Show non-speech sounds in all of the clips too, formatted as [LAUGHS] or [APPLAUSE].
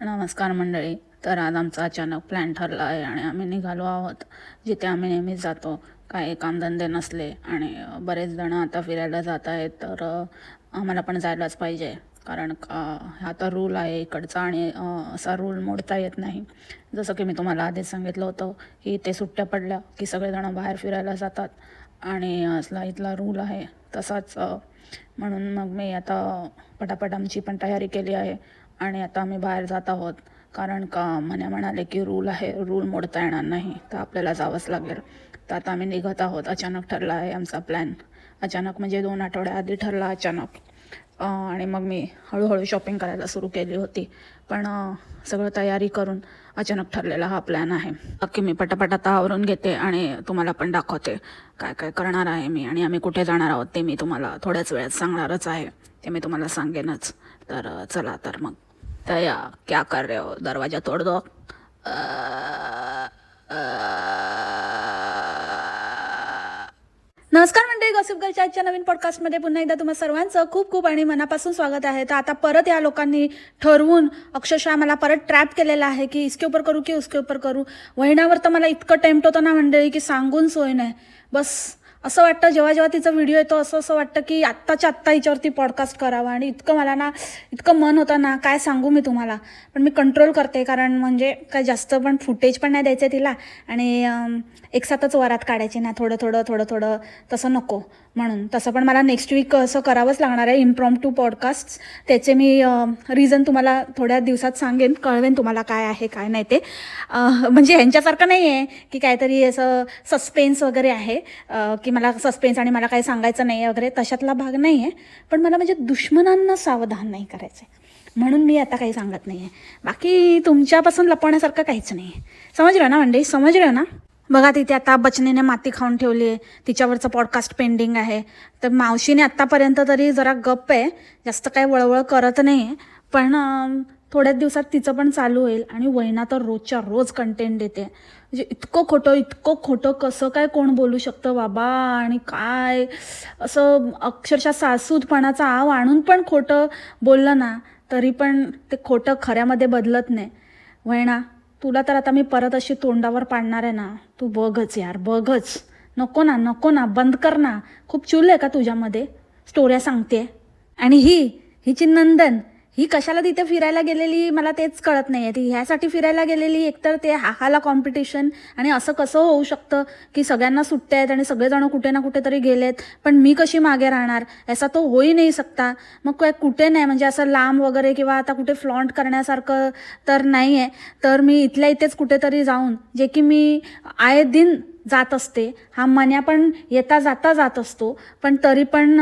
नमस्कार मंडळी. तर आज आमचा अचानक प्लॅन ठरला आहे आणि आम्ही निघालो आहोत जिथे आम्ही नेहमीच जातो. काही कामधंदे नसले आणि बरेच जण आता फिरायला जात आहेत तर आम्हाला पण जायलाच पाहिजे. कारण का हा तर रूल आहे इकडचा आणि असा रूल मोडता येत नाही. जसं की मी तुम्हाला आधीच सांगितलं होतं की ते सुट्ट्या पडल्या की सगळेजणं बाहेर फिरायला जातात. आणि असला इथला रूल आहे तसाच म्हणून मग मी आता पटापट आमची पण तयारी केली आहे. आणि आता आम्ही बाहेर जात आहोत. कारण का? म्हणे म्हणाले की रूल आहे रूल मोडता येणार नाही. तर आपल्याला जावंच लागेल. तर आता आम्ही निघत आहोत. अचानक ठरला आहे आमचा प्लॅन अचानक म्हणजे दोन आठवड्या आधी ठरला अचानक. आणि मग मी हळूहळू शॉपिंग करायला सुरू केली होती. पण सगळं तयारी करून अचानक ठरलेला हा प्लॅन आहे. बाकी मी पटापट आता आवरून घेते आणि तुम्हाला पण दाखवते काय काय करणार आहे मी आणि आम्ही कुठे जाणार आहोत ते मी तुम्हाला थोड्याच वेळात सांगणारच आहे. ते मी तुम्हाला सांगेनच. तर चला तर मग. तया क्या कर रहे हो? दरवाजा तोड़ दो। नमस्कार मंडळी गॉसिप गर्लच्या आजच्या नवीन पॉडकास्टमध्ये पुन्हा एकदा तुम्हा सर्वांचं खूप खूप आणि मनापासून स्वागत आहे. तर आता परत या लोकांनी ठरवून अक्षरशः मला परत ट्रॅप केलेला आहे की इसके ऊपर करू की उसके ऊपर करू. वहिण्यावर तर मला इतकं टेम्प्ट होतं ना मंडळी की सांगून सोय नाही. बस असं वाटतं जेव्हा जेव्हा तिचा व्हिडिओ येतो असं असं वाटतं की आत्ताच्या आत्ता हिच्यावरती पॉडकास्ट करावा. आणि इतकं मला ना इतकं मन होतं ना काय सांगू मी तुम्हाला. पण मी कंट्रोल करते कारण म्हणजे काय जास्त पण फुटेज पण नाही द्यायचं तिला. आणि एकसाथच वरात काढायची ना थोडं थोडं थोडं थोडं तसं नको म्हणून. तसं पण मला नेक्स्ट वीक असं करावंच लागणार आहे इम्प्रॉम टू पॉडकास्ट त्याचे मी रिझन तुम्हाला थोड्या दिवसात सांगेन कळवेन तुम्हाला काय आहे काय नाही ते. म्हणजे ह्यांच्यासारखं नाही आहे की काहीतरी असं सस्पेन्स वगैरे आहे की मला सस्पेन्स आणि मला काही सांगायचं नाही आहे वगैरे तशातला भाग नाही आहे पण मला म्हणजे दुश्मनांना सावधान नाही करायचं आहे म्हणून मी आता काही सांगत नाही आहे बाकी तुमच्यापासून लपवण्यासारखं काहीच नाही आहे समजलं ना म्हणजे समजलं ना? बघा तिथे आता बचनीने माती खाऊन ठेवली आहे. तिच्यावरचं पॉडकास्ट पेंडिंग आहे. तर मावशीने आत्तापर्यंत तरी जरा गप्प आहे. जास्त काही वळवळ करत नाही. आहे पण थोड्याच दिवसात तिचं पण चालू होईल. आणि वहिना तर रोजच्या रोज कंटेंट देते. म्हणजे इतकं खोटं इतकं खोटं कसं काय कोण बोलू शकतं बाबा? आणि काय? असं अक्षरशः सासूदपणाचा आव आणून पण खोटं बोललं ना तरी पण ते खोटं खऱ्यामध्ये बदलत नाही. वहिना तुला तर आता मी परत अशी तोंडावर पाडणार आहे ना. तू बघच यार बघच. नको ना नको ना बंद कर ना. खूप चूल आहे का तुझ्यामध्ये? स्टोऱ्या सांगते आणि ही हिची नंदन. ही कशाला तिथे फिरायला गेलेली मला तेच कळत नाही आहे ती ह्यासाठी फिरायला गेलेली एकतर ते हाहाला कॉम्पिटिशन आणि असं कसं होऊ शकतं की सगळ्यांना सुट्ट्या आहेत आणि सगळेजण कुठे ना कुठेतरी गेलेत पण मी कशी मागे राहणार? असा तो होई नाही सकता मग काय कुठे नाही म्हणजे असं लांब वगैरे किंवा आता कुठे फ्लॉन्ट करण्यासारखं तर नाही आहे तर मी इथल्या इथेच कुठेतरी जाऊन जे की मी आय दिन जात असते. हा मन्या पण येता जाता जात असतो. पण तरी पण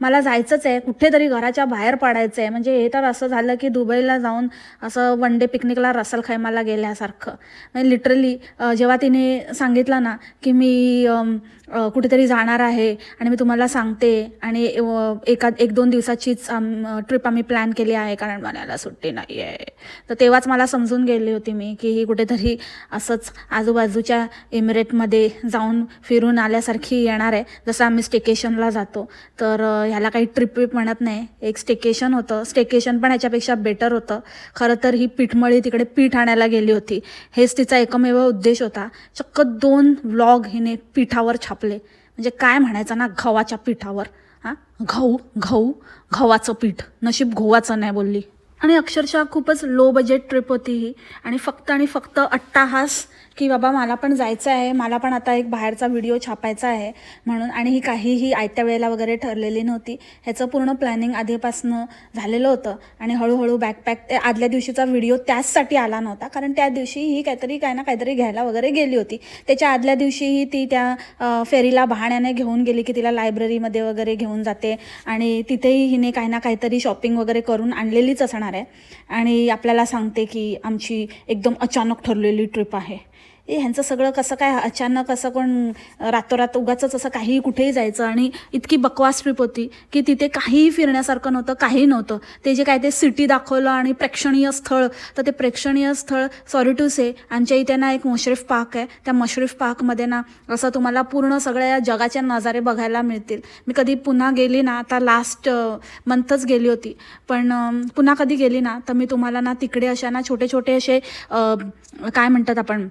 मला जायचंच आहे. कुठेतरी घराच्या बाहेर पडायचं आहे. म्हणजे हे तर असं झालं की दुबईला जाऊन असं वन डे पिकनिकला रसल खैमाला गेल्यासारखं. म्हणजे लिटरली जेव्हा तिने सांगितलं ना की मी कुठेतरी जाणार आहे आणि मी तुम्हाला सांगते. आणि एका एक दोन दिवसाचीच ट्रिप आम्ही प्लॅन केली आहे कारण मला सुट्टी नाही आहे तर तेव्हाच मला समजून गेली होती मी की ही कुठेतरी असंच आजूबाजूच्या इमिरेटमध्ये जाऊन फिरून आल्यासारखी येणार आहे. जसं आम्ही स्टेकेशनला जातो तर ह्याला काही ट्रिप विप म्हणत नाही. एक स्टेकेशन होतं. स्टेकेशन पण ह्याच्यापेक्षा बेटर होतं. खरं तर ही पीठमळी तिकडे पीठ आणायला गेली होती. हेच तिचा एकमेव उद्देश होता. चक्क दोन व्लॉग हिने पीठावर आपले. म्हणजे काय म्हणायचं ना गव्हाच्या पिठावर. हां? गहू गहू गव्हाचं पीठ. नशीब गव्हाचं नाही बोलली. आणि अक्षरशः खूपच लो बजेट ट्रिप होती ही. आणि फक्त आणि फक्त अट्टाहास की बाबा मला पण जायचं आहे मला पण आता एक बाहेरचा व्हिडिओ छापायचा आहे म्हणून. आणि ही काहीही आयत्या वेळेला वगैरे ठरलेली नव्हती. ह्याचं पूर्ण प्लॅनिंग आधीपासनं झालेलं होतं. आणि हळूहळू बॅकपॅक आदल्या दिवशीचा व्हिडिओ त्याचसाठी आला नव्हता. कारण त्या दिवशी ही काहीतरी काय ना काहीतरी घ्यायला वगैरे गेली होती. त्याच्या आदल्या दिवशीही ती त्या फेरीला बहाण्याने घेऊन गेली की तिला लायब्ररीमध्ये वगैरे घेऊन जाते. आणि तिथेही हिने काही ना काहीतरी शॉपिंग वगैरे करून आणलेलीच असणार आहे. आणि आपल्याला सांगते की आमची एकदम अचानक ठरलेली ट्रिप आहे. ए ह्यांचं सगळं कसं काय अचानक असं कोण रातोरात उगाच असं काहीही कुठेही जायचं आणि इतकी बकवास ट्रिप होती की तिथे काहीही फिरण्यासारखं नव्हतं काही नव्हतं. ते जे काय ते सिटी दाखवलं आणि प्रेक्षणीय स्थळ तर ते प्रेक्षणीय स्थळ सॉरी टू से आमच्या इथे ना एक मुश्रीफ पार्क आहे. त्या मशरीफ पार्कमध्ये ना असं तुम्हाला पूर्ण सगळ्या जगाचे नजारे बघायला मिळतील. मी कधी पुन्हा गेली ना आता लास्ट मंथच गेली होती. पण पुन्हा कधी गेली ना तर मी तुम्हाला ना तिकडे अशा ना छोटे छोटे असे काय म्हणतात आपण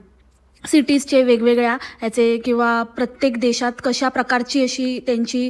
सिटीजचे वेगवेगळ्या ह्याचे किंवा प्रत्येक देशात कशा प्रकारची अशी त्यांची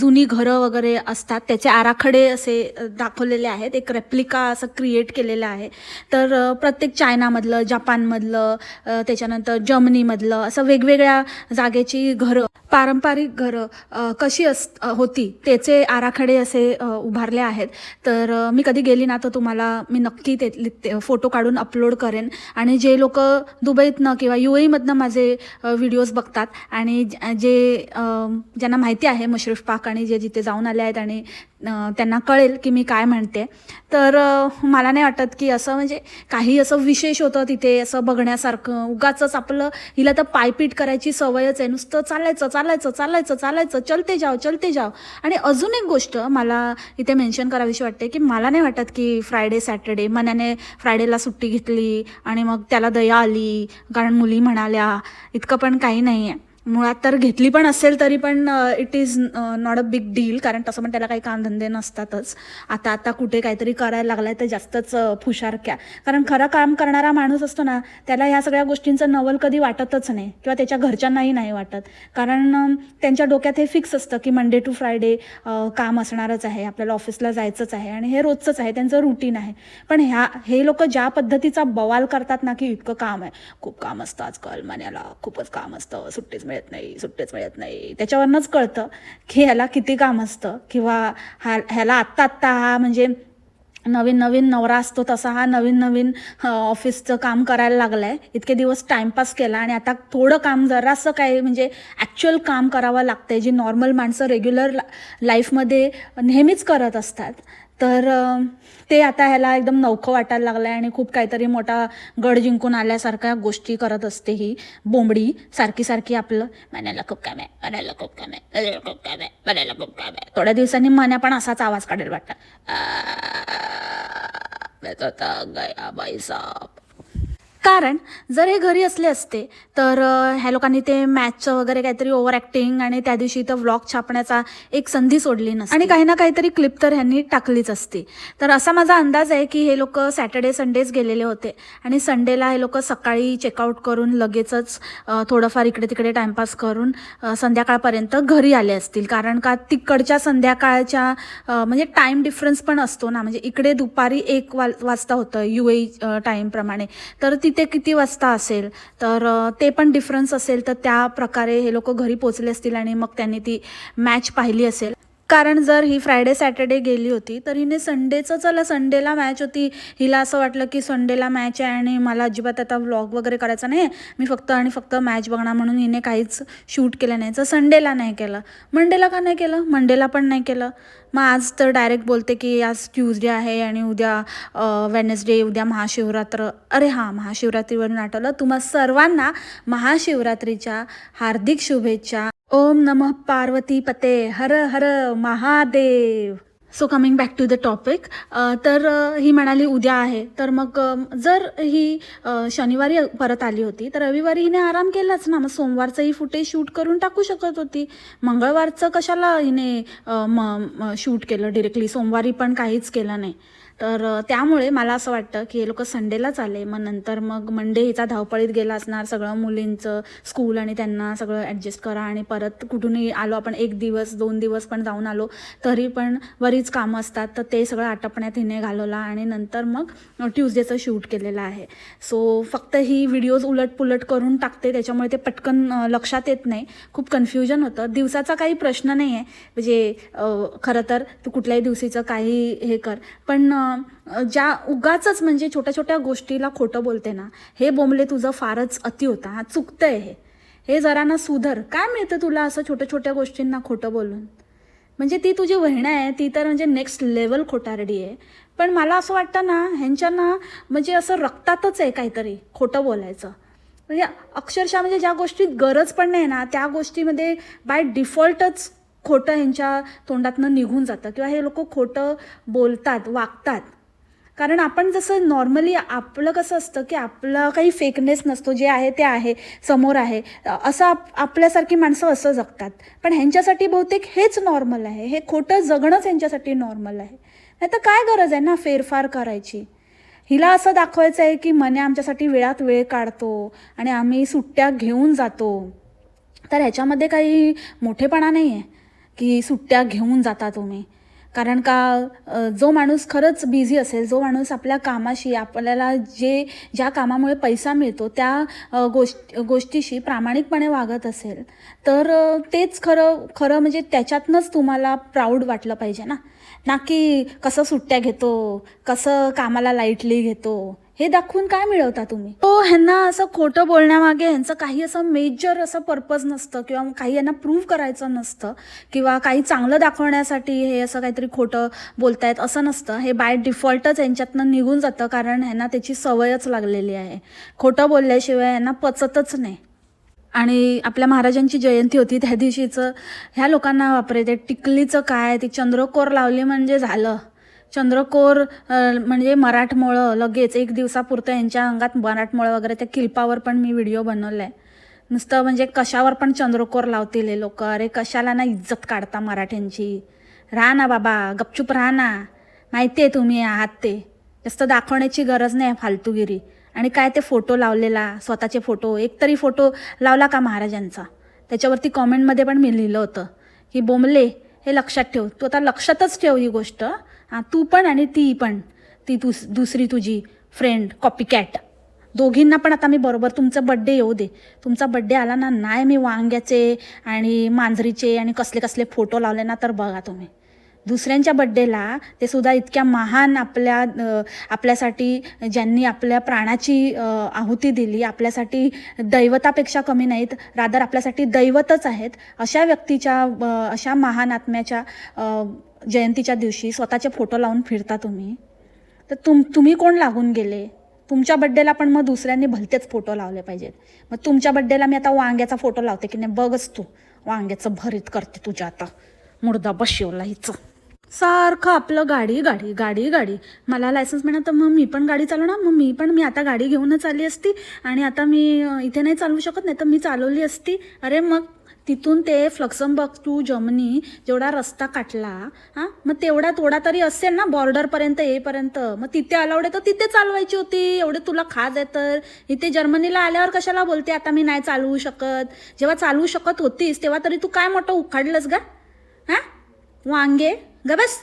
जुनी घरं वगैरे असतात त्याचे आराखडे असे दाखवलेले आहेत. एक रेप्लिका असं क्रिएट केलेलं आहे. तर प्रत्येक चायनामधलं जपानमधलं त्याच्यानंतर जर्मनीमधलं असं वेगवेगळ्या जागेची घरं पारंपरिक घरं कशी अस होती त्याचे आराखडे असे उभारले आहेत. तर मी कधी गेली ना तर तुम्हाला मी नक्की ते ते फोटो काढून अपलोड करेन. आणि जे लोक दुबईतनं किंवा यू एमधनं माझे व्हिडिओज बघतात आणि जे ज्यांना माहिती आहे मुश्रीफ पाक आणि जे जिथे जाऊन आले आहेत आणि त्यांना कळेल की मी काय म्हणते. तर मला नाही वाटत की असं म्हणजे काही असं विशेष होतं तिथे असं बघण्यासारखं. उगाच आपलं हिला तर पायपीट करायची सवयच आहे. नुसतं चालायचं चालायचं चालायचं चालायचं. चलते जाव चलते जाव. आणि अजून एक गोष्ट मला इथे मेन्शन करावीशी वाटते की मला नाही वाटत की फ्रायडे सॅटर्डे मनाने फ्रायडेला सुट्टी घेतली आणि मग त्याला दया आली. कारण मुली म्हणाल्या इतकं पण काही नाही आहे मुळात तर घेतली पण असेल तरी पण it is not a big deal कारण तसं पण त्याला काही कामधंदे नसतातच. आता आता कुठे काहीतरी करायला लागलाय तर जास्तच फुशारक्या कारण खरं काम करणारा माणूस असतो ना त्याला ह्या सगळ्या गोष्टींचं नवल कधी वाटतच नाही. किंवा त्याच्या घरच्यांनाही नाही वाटत. कारण त्यांच्या डोक्यात हे फिक्स असतं की मंडे टू फ्रायडे काम असणारच आहे. आपल्याला ऑफिसला जायचंच आहे. आणि हे रोजचंच आहे. त्यांचं रुटीन आहे. पण ह्या हे लोक ज्या पद्धतीचा बवाल करतात ना की इतकं काम आहे. खूप काम असतं आजकाल. मन्याला खूपच काम असतं. सुट्टीच मिळत नाही सुट्टेच मिळत नाही. त्याच्यावरनंच कळतं की ह्याला किती काम असतं किंवा हा ह्याला आत्ता आत्ता हा म्हणजे नवीन नवीन नवरा असतो तसा हा नवीन नवीन ऑफिसचं काम करायला लागलंय. इतके दिवस टाइमपास केला आणि आता थोडं काम जरासं काय म्हणजे ॲक्च्युअल काम करावं लागतंय जी नॉर्मल माणसं रेग्युलर लाईफमध्ये नेहमीच करत असतात. तर ते आता ह्याला एकदम नौखं वाटायला लागलं आहे आणि खूप काहीतरी मोठा गड जिंकून आल्यासारख्या गोष्टी करत असते ही बोंबडी. सारखी सारखी आपलं मनाला खूप काम आहे मनाला खूप काम आहे मनाला खूप काम आहे मनाला खूप काम आहे. थोड्या दिवसांनी मना पण असाच आवाज काढेल वाटतं. गया भाई साहब. कारण जर हे घरी असले असते तर ह्या लोकांनी ते मॅचचं वगैरे काहीतरी ओव्हर ॲक्टिंग आणि त्या दिवशी तर व्लॉग छापण्याचा एक संधी सोडली नसते. आणि काही ना काहीतरी क्लिप तर ह्यांनी टाकलीच असती. तर असा माझा अंदाज आहे की हे लोक सॅटर्डे संडेज गेलेले होते. आणि संडेला हे लोक सकाळी चेकआउट करून लगेचच थोडंफार इकडे तिकडे टाइमपास करून संध्याकाळपर्यंत घरी आले असतील. कारण का तिकडच्या संध्याकाळच्या म्हणजे टाईम डिफरन्स पण असतो ना. म्हणजे इकडे दुपारी एक वाजता होतं यू ए टाईमप्रमाणे तर ती तिथे किती वाजता असेल? तर ते पण डिफरन्स असेल. तर त्या प्रकारे हे लोक घरी पोचले असतील आणि मग त्यांनी ती मॅच पाहिली असेल. कारण जर ही फ्रायडे सॅटर्डे गेली होती तर हिने संडेचं चला संडेला मॅच होती. हिला असं वाटलं की संडेला मॅच आहे आणि मला अजिबात आता व्लॉग वगैरे करायचा नाही मी फक्त आणि फक्त मॅच बघणार म्हणून हिने काहीच शूट केलं नाही. तर संडेला नाही केलं. मंडेला का नाही केलं? मंडेला पण नाही केलं. मग आज तर डायरेक्ट बोलते की आज ट्यूजडे आहे आणि उद्या वेनसडे उद्या महाशिवरात्र. अरे हां महाशिवरात्रीवरून आठवलं. तुम्हा सर्वांना महाशिवरात्रीच्या हार्दिक शुभेच्छा. ओम नमः पार्वती पते हर हर Mahadev. So coming back to the topic तर ही म्हणाली उद्या आहे. तर मग जर ही शनिवारी परत आली होती तर रविवारी हिने आराम केलाच ना. मग सोमवारचं ही फुटेज शूट करून टाकू शकत होती. मंगळवारचं कशाला हिने म शूट केलं डिरेक्टली सोमवारी पण काहीच केलं नाही. तर त्यामुळे मला असं वाटतं की हे लोक संडेलाच आले. मग नंतर मग मंडे हिचा धावपळीत गेला असणार सगळं मुलींचं स्कूल आणि त्यांना सगळं ॲडजस्ट करा आणि परत कुठूनही आलो आपण एक दिवस दोन दिवस पण जाऊन आलो तरी पण बरीच कामं असतात. तर ते सगळं आटपण्यात हिने घालवला आणि नंतर मग ट्यूजडेचं शूट केलेलं आहे. सो फक्त ही व्हिडिओज उलट पुलट करून टाकते त्याच्यामुळे ते पटकन लक्षात येत नाही. खूप कन्फ्युजन होतं. दिवसाचा काही प्रश्न नाही आहे म्हणजे खरं तर तू कुठल्याही दिवशीचं काही हे कर. पण ज्या उगाच म्हणजे छोट्या छोट्या गोष्टीला खोटं बोलते ना हे बोंबले तुझं फारच अति होता. हा चुकतंय हे. हे जरा ना सुधर. काय मिळतं तुला असं छोट्या छोट्या गोष्टींना खोटं बोलून? म्हणजे ती तुझी बहीण आहे ती तर म्हणजे नेक्स्ट लेवल खोटारडी आहे. पण मला असं वाटतं ना ह्यांच्या ना म्हणजे असं रक्तातच आहे काहीतरी खोटं बोलायचं. म्हणजे अक्षरशः म्हणजे ज्या गोष्टीत गरज पण नाही ना त्या गोष्टीमध्ये बाय डिफॉल्टच खोटं ह्यांच्या तोंडातनं निघून जातं किंवा हे लोक खोटं बोलतात वागतात. कारण आपण जसं नॉर्मली आपलं कसं असतं की आपलं काही फेकनेस नसतो जे आहे ते आहे समोर आहे. असं आप आपल्यासारखी माणसं असं जगतात. पण ह्यांच्यासाठी बहुतेक हेच नॉर्मल आहे. हे खोटं जगणंच ह्यांच्यासाठी नॉर्मल आहे. नाही तर काय गरज आहे ना फेरफार करायची? हिला असं दाखवायचं आहे की मने आमच्यासाठी वेळात वेळ काढतो आणि आम्ही सुट्ट्या घेऊन जातो. तर ह्याच्यामध्ये काही मोठेपणा नाही आहे की सुट्ट्या घेऊन जाता तुम्ही. कारण का जो माणूस खरंच बिझी असेल जो माणूस आपल्या कामाशी आपल्याला जे ज्या कामामुळे पैसा मिळतो त्या अ, गोष्ट गोष्टीशी प्रामाणिकपणे वागत असेल तर तेच खरं खरं म्हणजे त्याच्यातनंच तुम्हाला प्राऊड वाटलं पाहिजे ना. ना की कसं सुट्ट्या घेतो कसं कामाला लाईटली घेतो हे दाखवून काय मिळवता तुम्ही? तो ह्यांना असं खोटं बोलण्यामागे ह्यांचं काही असं मेजर असं पर्पज नसतं किंवा काही यांना प्रूव्ह करायचं नसतं किंवा काही चांगलं दाखवण्यासाठी हे असं काहीतरी खोटं बोलतायत असं नसतं. हे बाय डिफॉल्टच यांच्यातनं निघून जातं कारण ह्यांना त्याची सवयच लागलेली आहे. खोटं बोलल्याशिवाय यांना पचतच नाही. आणि आपल्या महाराजांची जयंती होती त्या दिवशीचं ह्या लोकांना वापरे ते टिकलीचं काय ती चंद्रकोर लावली म्हणजे झालं. चंद्रकोर म्हणजे मराठमोळं लगेच एक दिवसापुरतं यांच्या अंगात मराठमोळं वगैरे त्या किल्पावर पण मी व्हिडिओ बनवला आहे नुसतं म्हणजे कशावर पण चंद्रकोर लावतील हे लोक. अरे कशाला ना इज्जत काढता मराठ्यांची. राहा ना बाबा गपचूप राहा ना. माहिती आहे तुम्ही आहात ते. जास्त दाखवण्याची गरज नाही आहे फालतूगिरी. आणि काय ते फोटो लावलेला स्वतःचे फोटो. एक तरी फोटो लावला का महाराजांचा? त्याच्यावरती कॉमेंटमध्ये पण मी लिहिलं होतं. की बोंबले हे लक्षात ठेव. तू आता लक्षातच ठेव ही गोष्ट. हां तू पण आणि ती पण. ती दुस दुसरी तुझी फ्रेंड कॉपी कॅट दोघींना पण आता मी बरोबर तुमचा बड्डे येऊ दे. तुमचा बड्डे आला ना नाही मी वांग्याचे आणि मांजरीचे आणि कसले कसले फोटो लावले ना तर बघा तुम्ही. दुसऱ्यांच्या बड्डेला ते सुद्धा इतक्या महान आपल्या आपल्यासाठी ज्यांनी आपल्या प्राणाची आहुती दिली आपल्यासाठी दैवतापेक्षा कमी नाहीत रादर आपल्यासाठी दैवतच आहेत अशा व्यक्तीच्या अशा महान आत्म्याच्या जयंतीच्या दिवशी स्वतःचे फोटो लावून फिरता तुम्ही. तर तुम तुम्ही कोण लागून गेले? तुमच्या बड्डेला पण मग दुसऱ्यांनी भलतेच फोटो लावले पाहिजेत. मग तुमच्या बड्डेला मी आता वांग्याचा फोटो लावते की नाही बघच तू. वांग्याचं भरीत करते तुझ्या आता. मुर्दा बशिवला हिचं. सारखं आपलं गाडी गाडी गाडी गाडी. मला लायसन्स मिळालं तर मग मी पण गाडी चालवणार मग मी पण मी आता गाडी घेऊनच आली असती. आणि आता मी इथे नाही चालवू शकत नाही तर मी चालवली असती. अरे मग? तिथून ते फ्लक्समबर्ग टू जर्मनी जेवढा रस्ता काटला हां मग तेवढा तोडा तरी असेल ना बॉर्डरपर्यंत येईपर्यंत मग तिथे अलाउड आहे तर तिथे चालवायची होती. एवढे तुला खाज आहे तर. इथे जर्मनीला आल्यावर कशाला बोलते आता मी नाही चालवू शकत. जेव्हा चालवू शकत होतीस तेव्हा तरी तू काय मोठं उखाडलंस गा? हां? वांगे? ग बस.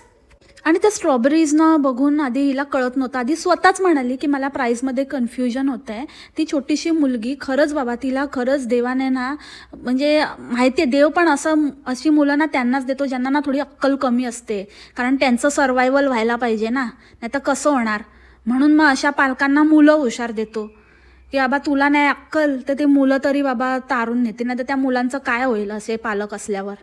आणि त्या स्ट्रॉबेरीजना बघून आधी हिला कळत नव्हतं. आधी स्वतःच म्हणाली की मला प्राईजमध्ये कन्फ्युजन होतं आहे ती छोटीशी मुलगी खरंच बाबा तिला खरंच देवाने ना म्हणजे माहिती आहे देव पण असं अशी मुलं ना त्यांनाच देतो ज्यांना ना थोडी अक्कल कमी असते. कारण त्यांचं सर्वायवल व्हायला पाहिजे ना नाही तर कसं होणार? म्हणून मग अशा पालकांना मुलं हुशार देतो. की बाबा तुला नाही अक्कल तर ते मुलं तरी बाबा तारून नेते नाही तर त्या मुलांचं काय होईल असे पालक असल्यावर?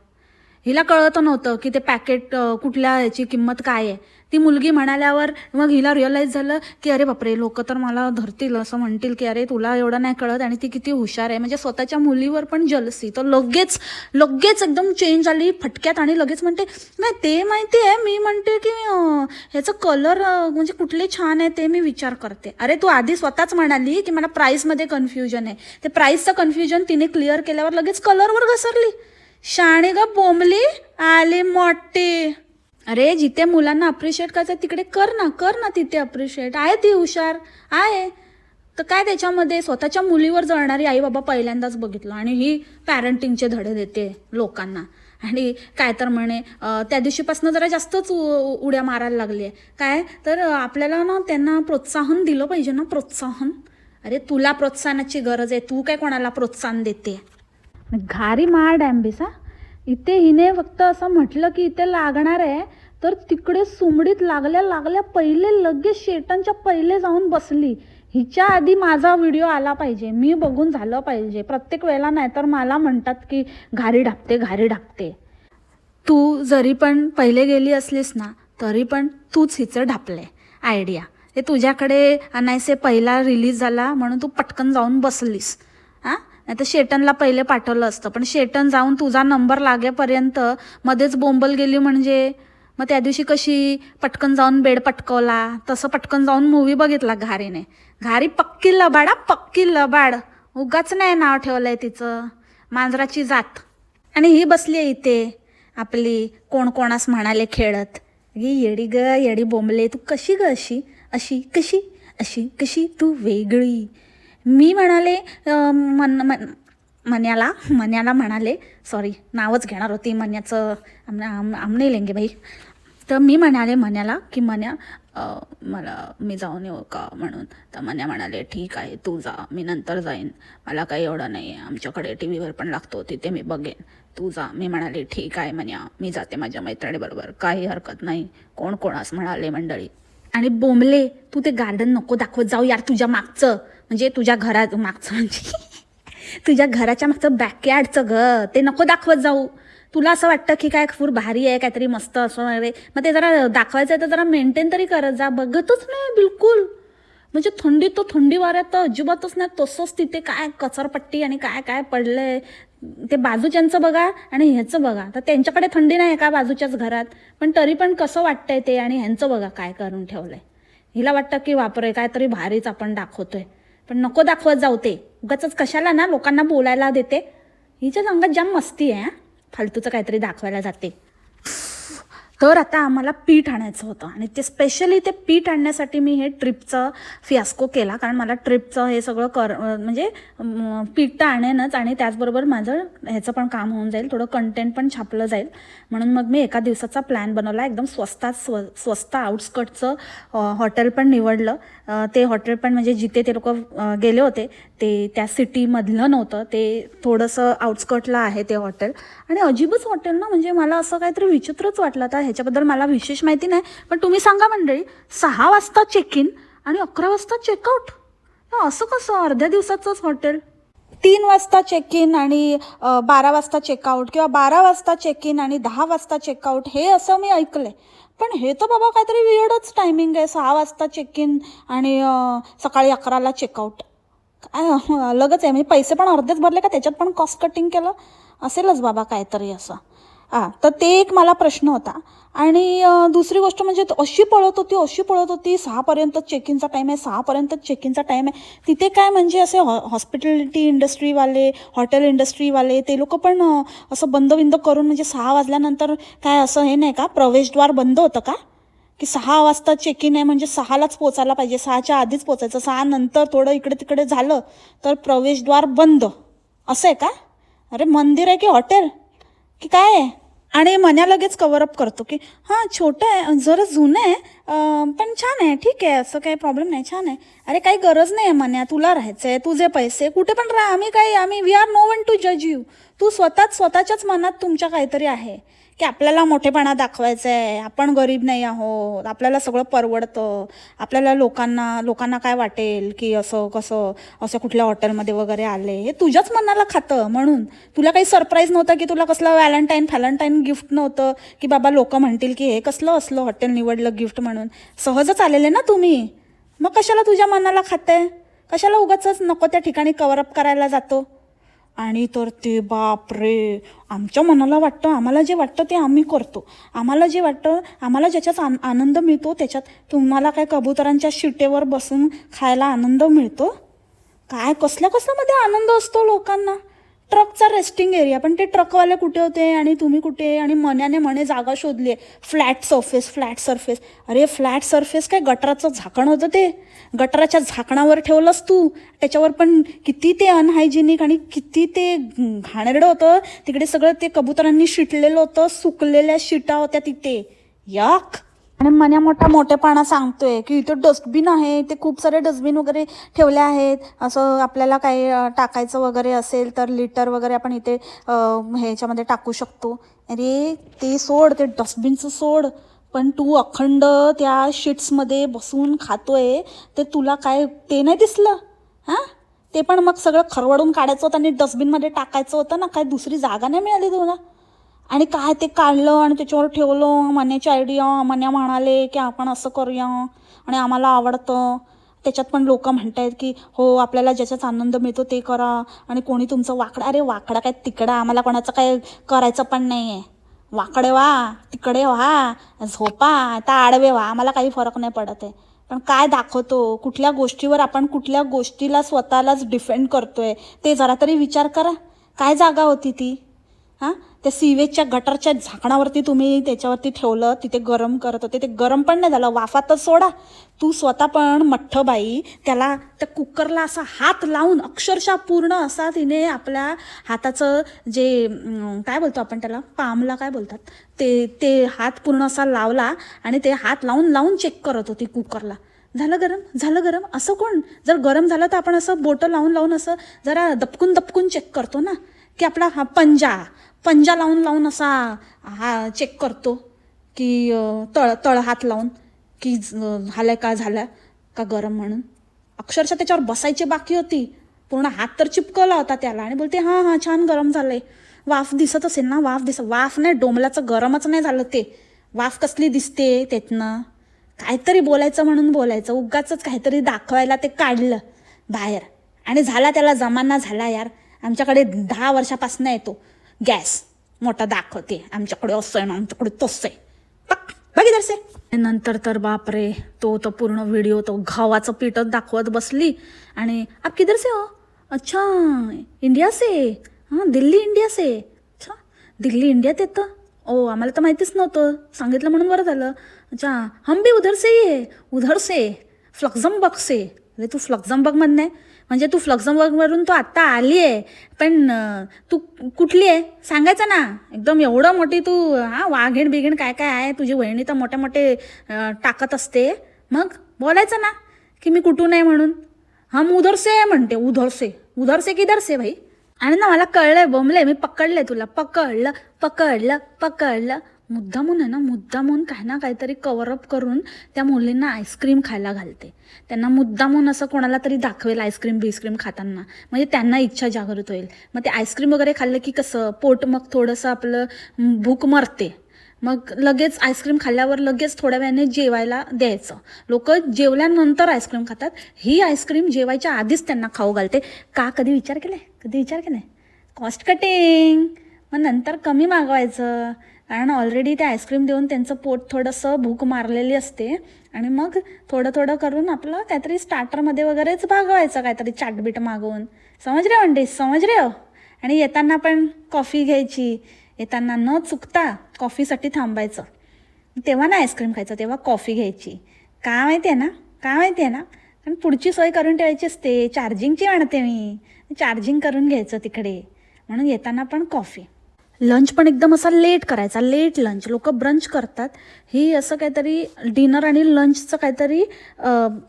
हिला कळत नव्हतं की ते पॅकेट कुठल्या ह्याची किंमत काय आहे. ती मुलगी म्हणाल्यावर मग हिला रिअलाईज झालं की अरे बापरे लोक तर मला धरतील असं म्हणतील की अरे तुला एवढं नाही कळत आणि ती किती हुशार आहे. म्हणजे स्वतःच्या मुलीवर पण जलसी तर लगेच लगेच एकदम चेंज आली फटक्यात आणि लगेच म्हणते नाही ते माहिती आहे. मी म्हणते की ह्याचं कलर म्हणजे कुठले छान आहे ते मी विचार करते. अरे तू आधी स्वतःच म्हणाली की मला प्राईसमध्ये कन्फ्युजन आहे. ते प्राईसचं कन्फ्युजन तिने क्लिअर केल्यावर लगेच कलरवर घसरली. शाणे ग बोंबली? आले मोठे. अरे जिथे मुलांना अप्रिशिएट करायचं तिकडे कर ना कर ना तिथे अप्रिशिएट आहे ती हुशार. आहे. तर काय त्याच्यामध्ये? स्वतःच्या मुलीवर जळणारी आई बाबा पहिल्यांदाच बघितलं आणि ही पॅरेंटिंगचे धडे देते लोकांना. आणि काय तर म्हणे त्या दिवशीपासून जरा जास्तच उ- उड्या मारायला लागली आहे काय? तर आपल्याला ना त्यांना प्रोत्साहन दिलं पाहिजे ना प्रोत्साहन. अरे तुला प्रोत्साहनाची गरज आहे. तू काय कोणाला प्रोत्साहन देते? घारी मार डॅम्बिसा इथे हिने फक्त असं म्हटलं की इथे लागणार आहे तर तिकडे सुमडीत लागल्या लागल्या पहिले लगेच शेटांच्या पहिले जाऊन बसली. हिच्या आधी माझा व्हिडिओ आला पाहिजे मी बघून झालं पाहिजे. प्रत्येक वेळेला नाही तर मला म्हणतात की घारी ढापते घारी ढापते. तू जरी पण पहिले गेली असलीस ना तरी पण तूच हिचं ढापले आयडिया. ते तुझ्याकडे अनायसे पहिला रिलीज झाला म्हणून तू पटकन जाऊन बसलीस. हां? नाही तर शेटनला पहिले पाठवलं असतं. पण शेटन जाऊन तुझा नंबर लागेपर्यंत मध्येच बोंबल गेली म्हणजे? मग त्या दिवशी कशी पटकन जाऊन बेड पटकवला? तसं पटकन जाऊन मूवी बघितला घारीने. घारी पक्की लबाडा पक्की लबाड. उगाच नाही नाव ठेवलंय तिचं. मांजराची जात. आणि ही बसली आहे इथे. आपली कोण कोणास म्हणाले खेळत. गी येडी ग येडी बोंबले. तू कशी ग अशी? अशी कशी? अशी कशी? तू वेगळी. मी म्हणाले मन मन मन्याला मन्याला म्हणाले सॉरी नावच घेणार होती मन्याचं आम आम आम नाही लेंगे बाई तर मी म्हणाले मन्याला की मन्या मला मी जाऊन येऊ का म्हणून? तर मन्या म्हणाले ठीक आहे तू जा मी नंतर जाईन. मला काही एवढं नाही आहे. आमच्याकडे टी व्हीवर पण लागतो तिथे मी बघेन. तू जा. मी म्हणाले ठीक आहे मन्या मी जाते माझ्या मैत्रिणीबरोबर. काही हरकत नाही. कोण कोणास म्हणाले मंडळी? आणि बोंबले तू ते गार्डन नको दाखवत जाऊ यार तुझ्या मागचं. म्हणजे तुझ्या घरात मागचं म्हणजे [LAUGHS] तुझ्या घराच्या मागचं बॅकयार्डचं ग. ते नको दाखवत जाऊ. तुला असं वाटतं की काय फूर भारी आहे काहीतरी मस्त असं वगैरे मग ते जरा दाखवायचं आहे तर जरा मेंटेन तरी करत जा. बघतच नाही बिलकुल. म्हणजे थंडी तो थंडी वाऱ्यात तर अजिबातच नाही. तसंच तिथे काय कचरपट्टी आणि काय काय पडलंय. ते बाजूच्यांचं बघा आणि ह्याचं बघा. तर त्यांच्याकडे थंडी नाही का बाजूच्याच घरात? पण तरी पण कसं वाटतंय ते आणि ह्यांचं बघा काय करून ठेवलंय. हिला वाटतं की वापरे काहीतरी भारीच आपण दाखवतोय. पण नको दाखवत जाऊ ते. उगाच कशाला ना लोकांना बोलायला देते. हिच्या अंगात जाम मस्ती आहे फालतूचं काहीतरी दाखवायला जाते. तर आता आम्हाला पीठ आणायचं होतं. आणि ते स्पेशली ते पीठ आणण्यासाठी मी हे ट्रिपचं फियास्को केला. कारण मला ट्रिपचं हे सगळं कर म्हणजे पीठ तर आणेनच. आणि त्याचबरोबर माझं ह्याचं पण काम होऊन जाईल. थोडं कंटेंट पण छापलं जाईल. म्हणून मग मी एका दिवसाचा प्लॅन बनवला. एकदम स्वस्तात स्व स्वस्त आउटस्कटचं हॉटेल पण निवडलं. ते हॉटेल पण म्हणजे जिथे ते लोक गेले होते ते त्या सिटीमधलं नव्हतं. ते थोडंसं आउटस्कटला आहे ते हॉटेल आणि अजिबच हॉटेल ना म्हणजे मला असं काहीतरी विचित्रच वाटलं. आता ह्याच्याबद्दल मला विशेष माहिती नाही पण तुम्ही सांगा मंडळी सहा वाजता चेक इन आणि अकरा वाजता चेकआउट असं कसं? अर्ध्या दिवसाचंच हॉटेल तीन वाजता चेक इन आणि बारा वाजता चेकआउट किंवा बारा वाजता चेक इन आणि दहा वाजता चेकआउट हे असं मी ऐकलंय. पण हे तर बाबा काहीतरी वियडच टायमिंग आहे सहा वाजता चेक इन आणि सकाळी अकराला चेकआउट काय अलगच आहे. म्हणजे पैसे पण अर्धेच भरले का त्याच्यात पण कॉस्ट कटिंग केलं? असेलच बाबा काहीतरी असं. हां तर ते एक मला प्रश्न होता. आणि दुसरी गोष्ट म्हणजे अशी पळत होती अशी पळत होती सहापर्यंत चेक इनचा टाईम आहे सहापर्यंत चेक इनचा टाईम आहे. तिथे काय म्हणजे असे हॉ हॉस्पिटॅलिटी इंडस्ट्रीवाले हॉटेल इंडस्ट्रीवाले ते लोक पण असं बंद बिंद करून म्हणजे सहा वाजल्यानंतर काय असं हे नाही का प्रवेशद्वार बंद होतं का? की सहा वाजता चेक इन आहे म्हणजे सहालाच पोचायला पाहिजे सहाच्या आधीच पोचायचं सहा नंतर थोडं इकडे तिकडे झालं तर प्रवेशद्वार बंद. असं आहे का? अरे मंदिर आहे की हॉटेल की काय आहे? आणि मन्या लगेच कवरअप करतो की हां छोटं आहे जरा जुनं आहे पण छान आहे ठीक आहे असं काही प्रॉब्लेम नाही छान आहे. अरे काही गरज नाही आहे मन्या तुला राहायचं आहे तुझे पैसे कुठे पण राहा आम्ही काही आम्ही we are no one to जज यू तू स्वतःच स्वतःच्याच मनात तुमच्या काहीतरी आहे. की आपल्याला मोठेपणा दाखवायचा आहे आपण गरीब नाही आहोत आपल्याला सगळं परवडतं आपल्याला लोकांना लोकांना काय वाटेल की असं कसं असं कुठल्या हॉटेलमध्ये वगैरे आले हे तुझ्याच मनाला खातं. म्हणून तुला काही सरप्राईज नव्हतं की तुला कसलं व्हॅलेंटाईन फॅलेंटाईन गिफ्ट नव्हतं की बाबा लोक म्हणतील की हे कसलं असलं हॉटेल निवडलं गिफ्ट म्हणून. सहजच आलेले ना तुम्ही. मग कशाला तुझ्या मनाला खाते कशाला उगाच नको त्या ठिकाणी कवरअप करायला जातो? आणि तर ते बाप रे आमच्या मनाला वाटतं आम्हाला जे वाटतं ते आम्ही करतो. आम्हाला जे वाटतं आम्हाला ज्याच्यात आन आनंद मिळतो त्याच्यात तुम्हाला काय कबुतरांच्या शिटेवर बसून खायला आनंद मिळतो? काय कसल्या कसल्यामध्ये आनंद असतो लोकांना? ट्रकचा रेस्टिंग एरिया पण ते ट्रकवाले कुठे होते आणि तुम्ही कुठे आणि मन्याने म्हणे जागा शोधली फ्लॅट सरफेस फ्लॅट सरफेस अरे फ्लॅट सरफेस काय गटराचं झाकण होतं ते? गटराच्या झाकणावर ठेवलंस तू. त्याच्यावर पण किती ते अनहायजेनिक आणि किती ते घाणेरडं होतं. तिकडे सगळं ते कबुतरांनी शिटलेलं होतं सुकलेल्या शिटा होत्या तिथे. याक! आणि मन्या मोठा मोठेपणा सांगतोय की इथे डस्टबिन आहे इथे खूप सारे डस्टबिन वगैरे ठेवले आहेत. असं आपल्याला काही टाकायचं वगैरे असेल तर लिटर वगैरे आपण इथे ह्याच्यामध्ये टाकू शकतो. अरे ते सोड ते डस्टबिनचं सोड. पण तू अखंड त्या शीट्समध्ये बसून खातोय ते तुला काय ते नाही दिसलं? हां? ते पण मग सगळं खरवडून काढायचं होतं आणि डस्टबिनमध्ये टाकायचं होतं ना काय दुसरी जागा नाही मिळाली तुला? आणि काय ते काढलं आणि त्याच्यावर ठेवलं मन्याची आयडिया मन्या म्हणाले की आपण असं करूया आणि आम्हाला आवडतं. त्याच्यात पण लोक म्हणतायत की हो आपल्याला ज्याच्यात आनंद मिळतो ते करा आणि कोणी तुमचं वाकडा अरे वाकडा काय तिकडा आम्हाला कोणाचं काय करायचं पण नाही आहे वाकडे व्हा तिकडे व्हा झोपा आता आडवे व्हा आम्हाला काही फरक नाही पडत आहे. पण काय दाखवतो कुठल्या गोष्टीवर आपण कुठल्या गोष्टीला स्वतःलाच डिफेंड करतोय ते जरा तरी विचार करा. काय जागा होती ती? हां? त्या सीवेजच्या गटरच्या झाकणावरती तुम्ही त्याच्यावरती ठेवलं तिथे गरम करत होते. ते गरम पण नाही झालं वाफातच सोडा. तू स्वतः पण मठ्ठ बाई त्याला त्या कुकरला असा हात लावून अक्षरशः पूर्ण असा तिने आपल्या हाताचं जे काय बोलतो आपण त्याला? पामला काय बोलतात? ते ते हात पूर्ण असा लावला आणि ते हात लावून लावून चेक करत होती कुकरला. झालं गरम? झालं गरम? असं कोण? जर गरम झालं तर आपण असं बोटं लावून लावून असं जरा दपकून दपकून चेक करतो ना? की आपला हा पंजा पंजा लावून लावून असा हा चेक करतो की तळ तळ हात लावून की झालं झालंय का झालं का गरम म्हणून. अक्षरशः त्याच्यावर बसायची बाकी होती. पूर्ण हात तर चिपकवला होता त्याला आणि बोलते हां हां छान गरम झालंय. वाफ दिसत असेल ना वाफ दिसत वाफ नाही डोंबलाचं गरमच नाही झालं ते. वाफ कसली दिसते त्यातनं. काहीतरी बोलायचं म्हणून बोलायचं. उगाच काहीतरी दाखवायला ते काढलं बाहेर. आणि झाला त्याला जमाना झाला यार. आमच्याकडे दहा वर्षापासून येतो. गॅस. मोठा दाखवते. आमच्याकडे असं आहे ना आमच्याकडे तसं आहे. पक से नंतर तर बापरे तो तो पूर्ण व्हिडिओ तो घावाचं पिठत दाखवत बसली. आणि आप किधर से हो? अच्छा इंडिया से? हां दिल्ली इंडिया से? अच्छा दिल्ली इंडियात येतं ओ आम्हाला तर माहितीच नव्हतं. सांगितलं म्हणून बरं झालं. अच्छा हम भी उधर से ही है. उधर से. फ्लक्झमबर्ग से. अरे तू फ्लक्झमबर्गमधनं आहे? म्हणजे तू फ्लक्झमबर्गवरून तू आत्ता आली आहे पण तू कुठली आहे? सांगायचं ना. एकदम एवढं मोठी तू हां वाघीण बिघीण काय काय आहे? तुझी वहिनी तर मोठे मोठे टाकत असते. मग बोलायचं ना की मी कुठून आहे म्हणून? हम मग उधरसे आहे म्हणते उधरसे. उधरसे उधर इधरसे भाई? आणि ना मला कळलंय बोंबले मी पकडलंय तुला. पकडलं पकडलं पकडलं. मुद्दामून आहे ना मुद्दामून काही ना काहीतरी कवरअप करून त्या मुलींना आईस्क्रीम खायला घालते. त्यांना मुद्दामून असं कोणाला तरी दाखवेल आईस्क्रीम बिस्क्रीम खाताना. म्हणजे त्यांना इच्छा जागृत होईल. मग ते आईस्क्रीम वगैरे खाल्लं की कसं? पोट मग थोडंसं आपलं भूक मरते. मग लगेच आईस्क्रीम खाल्ल्यावर लगेच थोड्या वेळाने जेवायला द्यायचं. लोक जेवल्यानंतर आईस्क्रीम खातात. ही आईस्क्रीम जेवायच्या आधीच त्यांना खाऊ घालते. का? कधी विचार केलाय? कधी विचार केलाय? कॉस्ट कटिंग मग नंतर कमी मागवायचं. कारण ऑलरेडी ते आईस्क्रीम देऊन त्यांचं पोट थोडंसं भूक मारलेली असते. आणि मग थोडं थोडं करून आपलं काहीतरी स्टार्टरमध्ये वगैरेच भागवायचं काहीतरी चाटबीट मागवून. समज रे म्हणते समज रे हो? आणि येताना पण कॉफी घ्यायची. येताना न चुकता कॉफीसाठी थांबायचं. तेव्हा ना आईस्क्रीम खायचं तेव्हा कॉफी घ्यायची. का माहिती आहे ना? का माहिती आहे ना? कारण पुढची सोय करून ठेवायची असते. चार्जिंगची म्हणते मी. चार्जिंग करून घ्यायचं तिकडे. म्हणून येताना पण कॉफी लंच पण एकदम असा लेट करायचा लेट लंच लोक ब्रंच करतात. ही असं काहीतरी डिनर आणि लंचचं काहीतरी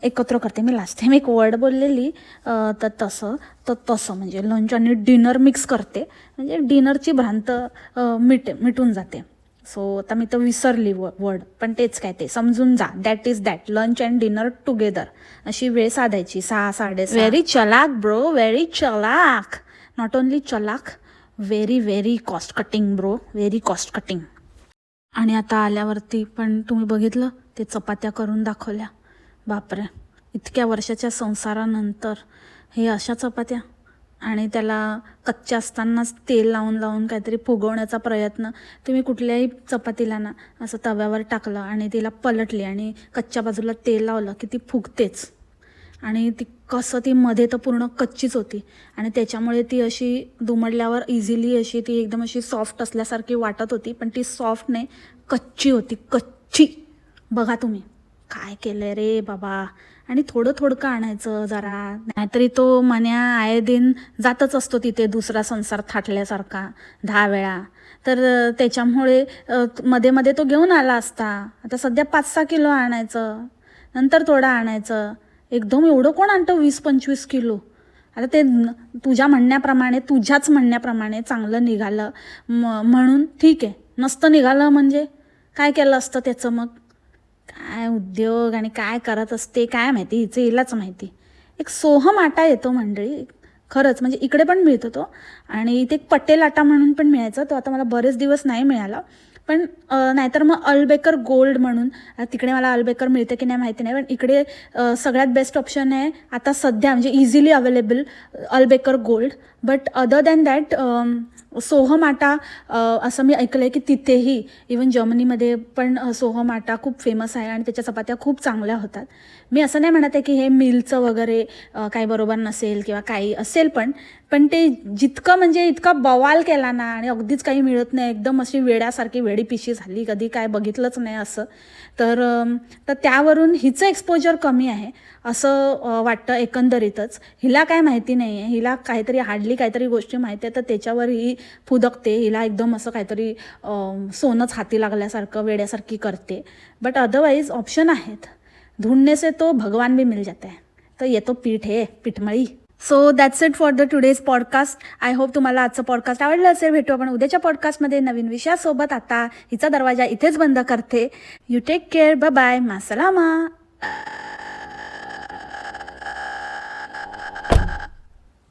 एकत्र करते. मी लास्ट टाइम एक वर्ड बोललेली तर तसं तर तसं म्हणजे लंच आणि डिनर मिक्स करते. म्हणजे डिनरची भ्रांत मिट मिटून जाते. सो आता मी तर विसरली व वर्ड पण तेच काय ते समजून जा. That is that lunch and dinner together अशी वेळ साधायची. सहा साडे व्हेरी चलाक ब्रो व्हेरी चलाक. नॉट ओनली चलाक very very cost cutting bro very cost cutting आणि आता आल्यावरती पण तुम्ही बघितलं ते चपात्या करून दाखवल्या. बापरे. इतक्या वर्षाच्या संसारानंतर हे अशा चपात्या. आणि त्याला कच्च्या असतानाच तेल लावून लावून काहीतरी फुगवण्याचा प्रयत्न. तुम्ही कुठल्याही चपातीला ना असं तव्यावर टाकलं आणि तिला पलटली आणि कच्च्या बाजूला तेल लावलं की ती फुगतेच. आणि ती कसं ती मध्ये तर पूर्ण कच्चीच होती. आणि त्याच्यामुळे ती अशी दुमडल्यावर इझिली अशी ती एकदम अशी सॉफ्ट असल्यासारखी वाटत होती पण ती सॉफ्ट नाही कच्ची होती कच्ची. बघा तुम्ही काय केलंय रे बाबा. आणि थोडं थोडकं आणायचं जरा. नाहीतरी तो मन्या आये दिन जातच असतो तिथे दुसरा संसार थाटल्यासारखा दहा वेळा. तर त्याच्यामुळे मध्ये मध्ये तो घेऊन आला असता. आता सध्या पाच सहा किलो आणायचं नंतर थोडं आणायचं. एकदम एवढं कोण आणतं वीस पंचवीस किलो? आता ते तुझ्या म्हणण्याप्रमाणे तुझ्याच म्हणण्याप्रमाणे चांगलं निघालं म म्हणून ठीक आहे. नसतं निघालं म्हणजे काय केलं असतं त्याचं मग? काय उद्योग आणि काय करत असते काय माहिती? हिचं हिलाच माहिती. एक सोहम आटा येतो मंडळी. खरंच म्हणजे इकडे पण मिळतो तो. आणि इथे एक पटेल आटा म्हणून पण मिळायचा. तो आता मला बरेच दिवस नाही मिळाला. पण नाहीतर मग अल्बेकर गोल्ड म्हणून तिकडे मला अल्बेकर मिळते की नाही माहिती नाही पण इकडे सगळ्यात बेस्ट ऑप्शन आहे आता सध्या म्हणजे easily available Albekar gold. But other than that Soham आटा असं मी ऐकलं आहे की तिथेही इवन जर्मनीमध्ये पण सोहम आटा खूप फेमस आहे आणि त्याच्या चपात्या खूप चांगल्या होतात. मी असं नाही म्हणत आहे की हे मिलचं वगैरे काही बरोबर नसेल किंवा काही असेल पण पण ते जितकं म्हणजे इतका बवाल केला ना आणि अगदीच काही मिळत नाही एकदम अशी वेड्यासारखी वेडी पिशी झाली कधी काय बघितलंच नाही असं. तर तर त्यावरून हिचं एक्सपोजर कमी आहे असं वाटतं एकंदरीतच. हिला काय माहिती नाही आहे हिला काहीतरी हार्डली काहीतरी गोष्टी माहिती आहे तर त्याच्यावर ही फुदकते हिला एकदम असं काहीतरी सोनंच हाती लागल्यासारखं वेड्यासारखी करते. बट अदरवाईज ऑप्शन आहेत. ढूंढने से तो भगवान भी मिल जाते हैं। तर येतो पीठ हे पीठमळी so that's it for the today's podcast I hope तुम्हाला आजचं पॉडकास्ट आवडलं असेल. भेटू आपण उद्याच्या पॉडकास्टमध्ये नवीन विषयासोबत. आता हिचा दरवाजा इथेच बंद करते. You take care bye bye मासलामा